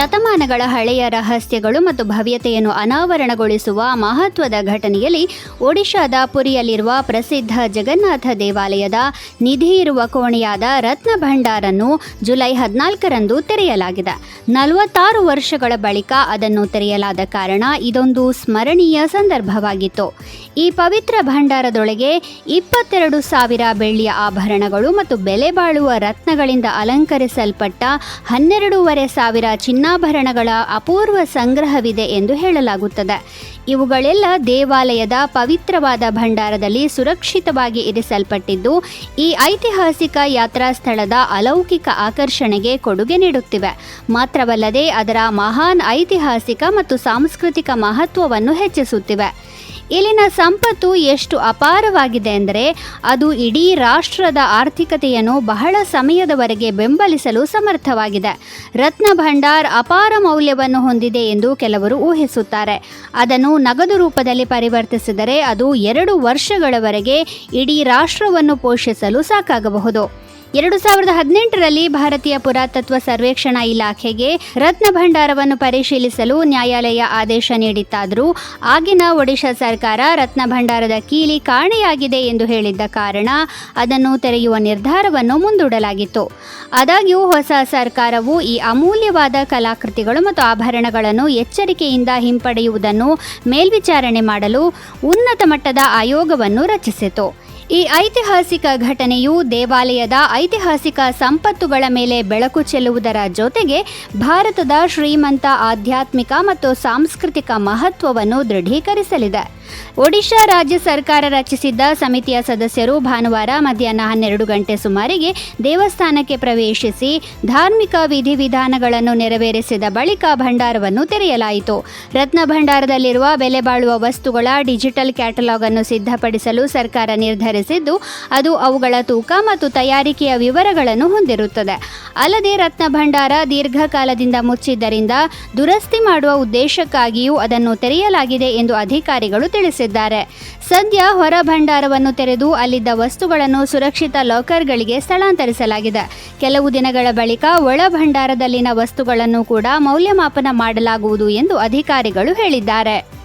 ಶತಮಾನಗಳ ಹಳೆಯ ರಹಸ್ಯಗಳು ಮತ್ತು ಭವ್ಯತೆಯನ್ನು ಅನಾವರಣಗೊಳಿಸುವ ಮಹತ್ವದ ಘಟನೆಯಲ್ಲಿ ಒಡಿಶಾದ ಪುರಿಯಲ್ಲಿರುವ ಪ್ರಸಿದ್ಧ ಜಗನ್ನಾಥ ದೇವಾಲಯದ ನಿಧಿ ಇರುವ ಕೋಣೆಯಾದ ರತ್ನ ಭಂಡಾರನ್ನು ಜುಲೈ ಹದಿನಾಲ್ಕರಂದು ತೆರೆಯಲಾಗಿದೆ. ನಲವತ್ತಾರು ವರ್ಷಗಳ ಬಳಿಕ ಅದನ್ನು ತೆರೆಯಲಾದ ಕಾರಣ ಇದೊಂದು ಸ್ಮರಣೀಯ ಸಂದರ್ಭವಾಗಿತ್ತು. ಈ ಪವಿತ್ರ ಭಂಡಾರದೊಳಗೆ ಇಪ್ಪತ್ತೆರಡು ಸಾವಿರ ಬೆಳ್ಳಿಯ ಆಭರಣಗಳು ಮತ್ತು ಬೆಲೆ ಬಾಳುವ ರತ್ನಗಳಿಂದ ಅಲಂಕರಿಸಲ್ಪಟ್ಟ ಹನ್ನೆರಡೂವರೆ ಸಾವಿರ ಚಿನ್ನಾಭರಣಗಳ ಅಪೂರ್ವ ಸಂಗ್ರಹವಿದೆ ಎಂದು ಹೇಳಲಾಗುತ್ತದೆ. ಇವುಗಳೆಲ್ಲ ದೇವಾಲಯದ ಪವಿತ್ರವಾದ ಭಂಡಾರದಲ್ಲಿ ಸುರಕ್ಷಿತವಾಗಿ ಇರಿಸಲ್ಪಟ್ಟಿದ್ದು, ಈ ಐತಿಹಾಸಿಕ ಯಾತ್ರಾ ಸ್ಥಳದ ಅಲೌಕಿಕ ಆಕರ್ಷಣೆಗೆ ಕೊಡುಗೆ ನೀಡುತ್ತಿವೆ. ಮಾತ್ರವಲ್ಲದೆ ಅದರ ಮಹಾನ್ ಐತಿಹಾಸಿಕ ಮತ್ತು ಸಾಂಸ್ಕೃತಿಕ ಮಹತ್ವವನ್ನು ಹೆಚ್ಚಿಸುತ್ತಿವೆ. ಇಲ್ಲಿನ ಸಂಪತ್ತು ಎಷ್ಟು ಅಪಾರವಾಗಿದೆ ಎಂದರೆ ಅದು ಇಡೀ ರಾಷ್ಟ್ರದ ಆರ್ಥಿಕತೆಯನ್ನು ಬಹಳ ಸಮಯದವರೆಗೆ ಬೆಂಬಲಿಸಲು ಸಮರ್ಥವಾಗಿದೆ. ರತ್ನ ಭಂಡಾರ್ ಅಪಾರ ಮೌಲ್ಯವನ್ನು ಹೊಂದಿದೆ ಎಂದು ಕೆಲವರು ಊಹಿಸುತ್ತಾರೆ. ಅದನ್ನು ನಗದು ರೂಪದಲ್ಲಿ ಪರಿವರ್ತಿಸಿದರೆ ಅದು ಎರಡು ವರ್ಷಗಳವರೆಗೆ ಇಡೀ ರಾಷ್ಟ್ರವನ್ನು ಪೋಷಿಸಲು ಸಾಕಾಗಬಹುದು. ಎರಡು ಸಾವಿರದ ಹದಿನೆಂಟರಲ್ಲಿ ಭಾರತೀಯ ಪುರಾತತ್ವ ಸರ್ವೇಕ್ಷಣಾ ಇಲಾಖೆಗೆ ರತ್ನ ಭಂಡಾರವನ್ನು ಪರಿಶೀಲಿಸಲು ನ್ಯಾಯಾಲಯ ಆದೇಶ ನೀಡಿತ್ತಾದರೂ ಆಗಿನ ಒಡಿಶಾ ಸರ್ಕಾರ ರತ್ನ ಭಂಡಾರದ ಕೀಲಿ ಕಾಣೆಯಾಗಿದೆ ಎಂದು ಹೇಳಿದ್ದ ಕಾರಣ ಅದನ್ನು ತೆರೆಯುವ ನಿರ್ಧಾರವನ್ನು ಮುಂದೂಡಲಾಗಿತ್ತು. ಆದಾಗ್ಯೂ ಹೊಸ ಸರ್ಕಾರವು ಈ ಅಮೂಲ್ಯವಾದ ಕಲಾಕೃತಿಗಳು ಮತ್ತು ಆಭರಣಗಳನ್ನು ಎಚ್ಚರಿಕೆಯಿಂದ ಹಿಂಪಡೆಯುವುದನ್ನು ಮೇಲ್ವಿಚಾರಣೆ ಮಾಡಲು ಉನ್ನತ ಮಟ್ಟದ ಆಯೋಗವನ್ನು ರಚಿಸಿತು. ಈ ಐತಿಹಾಸಿಕ ಘಟನೆಯು ದೇವಾಲಯದ ಐತಿಹಾಸಿಕ ಸಂಪತ್ತುಗಳ ಮೇಲೆ ಬೆಳಕು ಚೆಲ್ಲುವುದರ ಜೊತೆಗೆ ಭಾರತದ ಶ್ರೀಮಂತ ಆಧ್ಯಾತ್ಮಿಕ ಮತ್ತು ಸಾಂಸ್ಕೃತಿಕ ಮಹತ್ವವನ್ನು ದೃಢೀಕರಿಸಲಿದೆ. ಒಡಿಶಾ ರಾಜ್ಯ ಸರ್ಕಾರ ರಚಿಸಿದ್ದ ಸಮಿತಿಯ ಸದಸ್ಯರು ಭಾನುವಾರ ಮಧ್ಯಾಹ್ನ ಹನ್ನೆರಡು ಗಂಟೆ ಸುಮಾರಿಗೆ ದೇವಸ್ಥಾನಕ್ಕೆ ಪ್ರವೇಶಿಸಿ ಧಾರ್ಮಿಕ ವಿಧಿವಿಧಾನಗಳನ್ನು ನೆರವೇರಿಸಿದ ಬಳಿಕ ಭಂಡಾರವನ್ನು ತೆರೆಯಲಾಯಿತು. ರತ್ನ ಭಂಡಾರದಲ್ಲಿರುವ ಬೆಲೆ ಬಾಳುವ ವಸ್ತುಗಳ ಡಿಜಿಟಲ್ ಕ್ಯಾಟಲಾಗ್ ಅನ್ನು ಸಿದ್ಧಪಡಿಸಲು ಸರ್ಕಾರ ನಿರ್ಧರಿಸಿದ್ದು ಅದು ಅವುಗಳ ತೂಕ ಮತ್ತು ತಯಾರಿಕೆಯ ವಿವರಗಳನ್ನು ಹೊಂದಿರುತ್ತದೆ. ಅಲ್ಲದೆ ರತ್ನ ಭಂಡಾರ ದೀರ್ಘಕಾಲದಿಂದ ಮುಚ್ಚಿದ್ದರಿಂದ ದುರಸ್ತಿ ಮಾಡುವ ಉದ್ದೇಶಕ್ಕಾಗಿಯೂ ಅದನ್ನು ತೆರೆಯಲಾಗಿದೆ ಎಂದು ಅಧಿಕಾರಿಗಳು ತಿಳಿಸಿದ್ದಾರೆ. ಸದ್ಯ ಹೊರ ಭಂಡಾರವನ್ನು ತೆರೆದು ಅಲ್ಲಿದ್ದ ವಸ್ತುಗಳನ್ನು ಸುರಕ್ಷಿತ ಲಾಕರ್ಗಳಿಗೆ ಸ್ಥಳಾಂತರಿಸಲಾಗಿದೆ. ಕೆಲವು ದಿನಗಳ ಬಳಿಕ ಒಳ ಭಂಡಾರದಲ್ಲಿನ ವಸ್ತುಗಳನ್ನು ಕೂಡ ಮೌಲ್ಯಮಾಪನ ಮಾಡಲಾಗುವುದು ಎಂದು ಅಧಿಕಾರಿಗಳು ಹೇಳಿದ್ದಾರೆ.